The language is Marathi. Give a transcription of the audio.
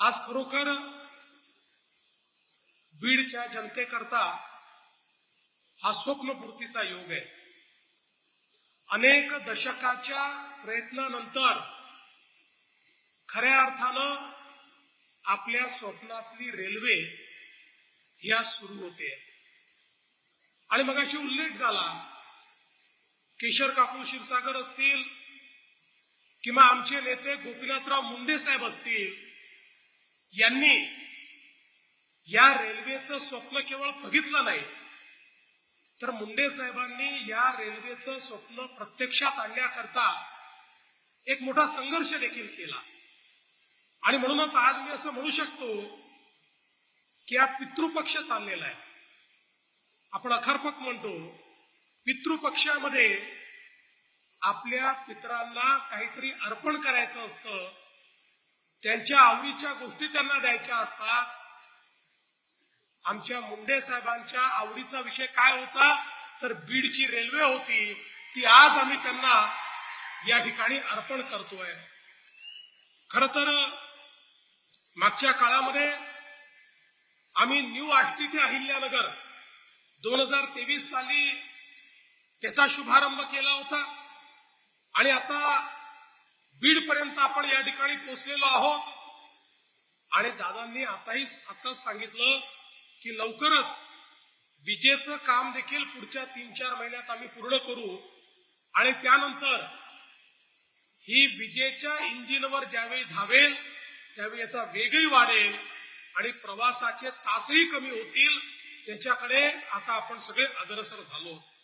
आज खरोखर बीडच्या जनतेकरता हा स्वप्नपूर्तीचा योग आहे. अनेक दशकाच्या प्रयत्नानंतर खऱ्या अर्थानं आपल्या स्वप्नातली रेल्वे या सुरू होते. आणि मगाशी उल्लेख झाला केशर काकू क्षीरसागर असतील किंवा आमचे नेते गोपीनाथराव मुंडे साहेब असतील यांनी या रेल्वेचं स्वप्न केवळ बघितलं नाही तर मुंडे साहेबांनी या रेल्वेचं स्वप्न प्रत्यक्षात आणण्याकरता एक मोठा संघर्ष देखील केला. आणि म्हणूनच आज मी असं म्हणू शकतो की हा पितृपक्ष चाललेला आहे. आपण अखरपक म्हणतो पितृपक्षामध्ये आपल्या पित्रांना काहीतरी अर्पण करायचं असतं त्यांच्या आवडीच्या गोष्टी त्यांना द्यायच्या असतात. आमच्या मुंडे साहेबांच्या आवडीचा विषय काय होता? तर बीडची रेल्वे होती. ती आज आम्ही त्यांना या ठिकाणी अर्पण करतोय. खर तर मागच्या काळामध्ये आम्ही न्यू आष्टी ते अहिल्यानगर दोन हजार तेवीस साली त्याचा शुभारंभ केला होता. आणि आता बीड पर्यंत आपण या ठिकाणी पोहोचलेलो आहोत. आणि दादांनी आताही आताच सांगितलं की लवकरच विजेचं काम देखील पुढच्या तीन चार महिन्यात आम्ही पूर्ण करू. आणि त्यानंतर ही विजेच्या इंजिनवर ज्यावेळी धावेल त्यावेळी याचा वेगही वाढेल आणि प्रवासाचे तासही कमी होतील. त्याच्याकडे आता आपण सगळे अग्रसर झालो.